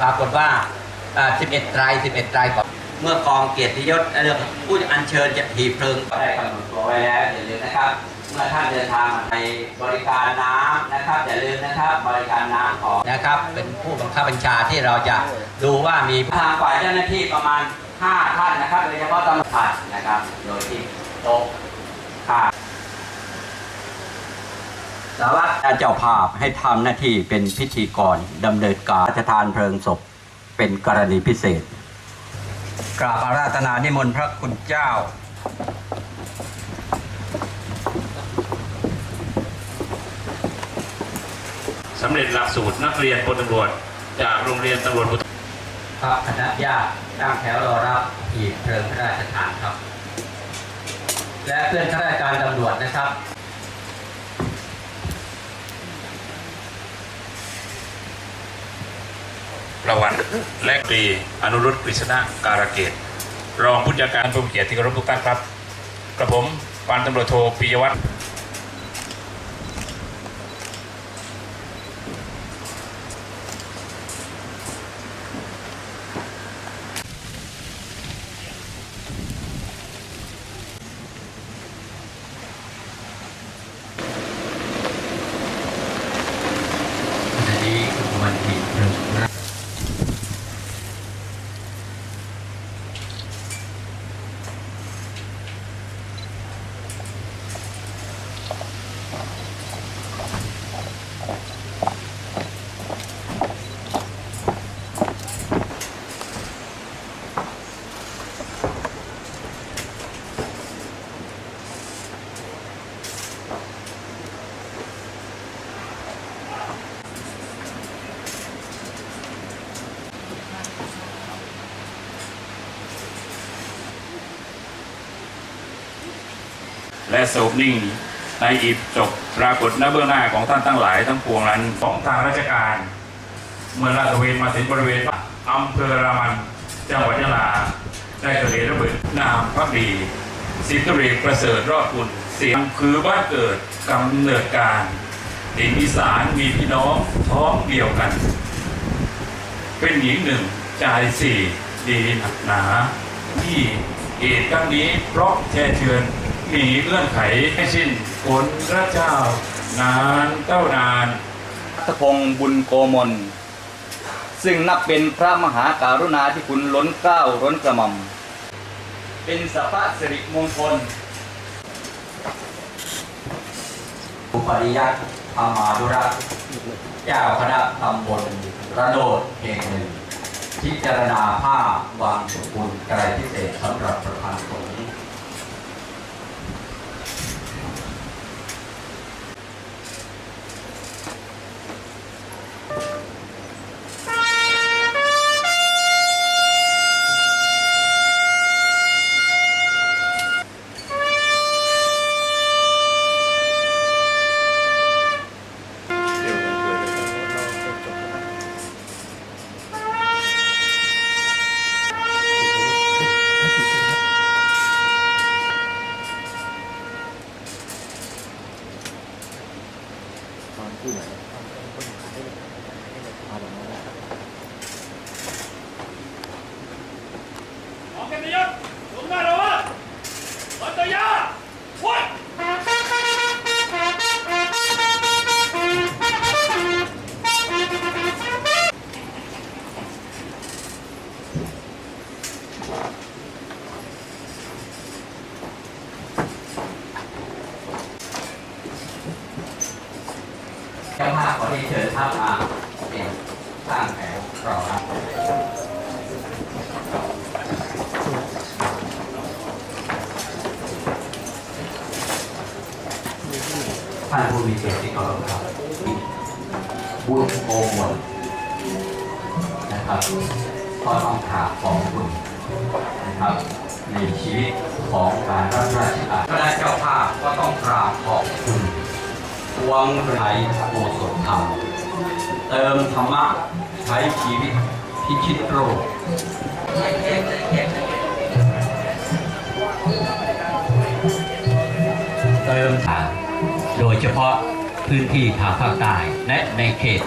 ปรากฏว่าอ่า 11ไตร11ไตรก่อนเมื่อกองเกียรติยศเรื่องผู้อัญเชิญจะหีบเพลิงก็ได้กำหนดตัวไว้แล้วอย่าลืมนะครับ เมื่อท่านเดินทางมาในบริการน้ำนะครับอย่าลืมนะครับบริการน้ำของนะครับ เป็นผู้บังคับบัญชาที่เราจะดูว่ามีทางฝ่ายเจ้าหน้าที่ประมาณ 5 ท่านนะครับโดยเฉพาะตำรวจนะครับโดยที่โต๊ะข้าง สารวัตรเจ้าภาพให้ทำหน้าที่เป็นพิธีกรดำเนินการพระราชทานเพลิงศพเป็นกรณีพิเศษ กราบอาราธนานิมนต์พระคุณเจ้า สำเร็จหลักสูตรนักเรียนพลตำรวจ จากโรงเรียนตำรวจภูธรครับคณะญาติตั้งแถวรอรับหีบเพลิงพระราชทานครับ และเพื่อนข้าราชการตำรวจนะครับ ประวันและตรีอนุรุตกฤษณะการะเกต รองผู้จัดการผู้มีเกียรติที่เคารพทุกท่านครับกระผมพันตำรวจโทปิยวัฒน์ และสรุปนิ่ง ในอีบจบปรากฏหน้าเบื้องหน้าของท่านทั้งหลายทั้งปวงนั้นของทางราชการ เมื่อลาดเวนมาถึงบริเวณอำเภอรามันจังหวัดยะลา ได้เกิดระเบิดนามพักดีสิบตรวจเอกประเสริฐรอดคุณเสียงคือบ้านเกิดกำเนิดการดินอีสานมีพี่น้องท้องเดียวกัน เป็นหญิงหนึ่งชายสี่ดีหนักหนาที่เหตุครั้งนี้เพราะแช่เชือน มีเงื่อนไขให้สิ้นผลพระเจ้านานเต้านานรัตพงศ์บุญโกมล ซึ่งนับเป็นพระมหาการุณาธิคุณล้นเกล้าล้นกระหม่อมเป็นสัพพสิริมงคลอุปริยัติธรรมานุรักษ์เจ้าคณะตำบลระโนดเองหนึ่งพิจารณาผ้าวางสกุลไกรพิเศษสำหรับประธานสงฆ์ ของเกียรติยศสูงหน้า เจ้าภาพขอที่เชิญท่านมาเป็นสร้างแถวรอรับท่านผู้มีเกียรติที่เคารพครับบุญโกมลนะครับก็ต้องกราบของคุณนะครับในชีวิตของการรับราชการคณะเจ้าภาพก็ต้องกราบขอบคุณ วงไทยโอสถธรรม เติมธรรมะใช้ชีวิตพิชิตโรคเติมทางโดยเฉพาะพื้นที่ทางภาคใต้และในเขต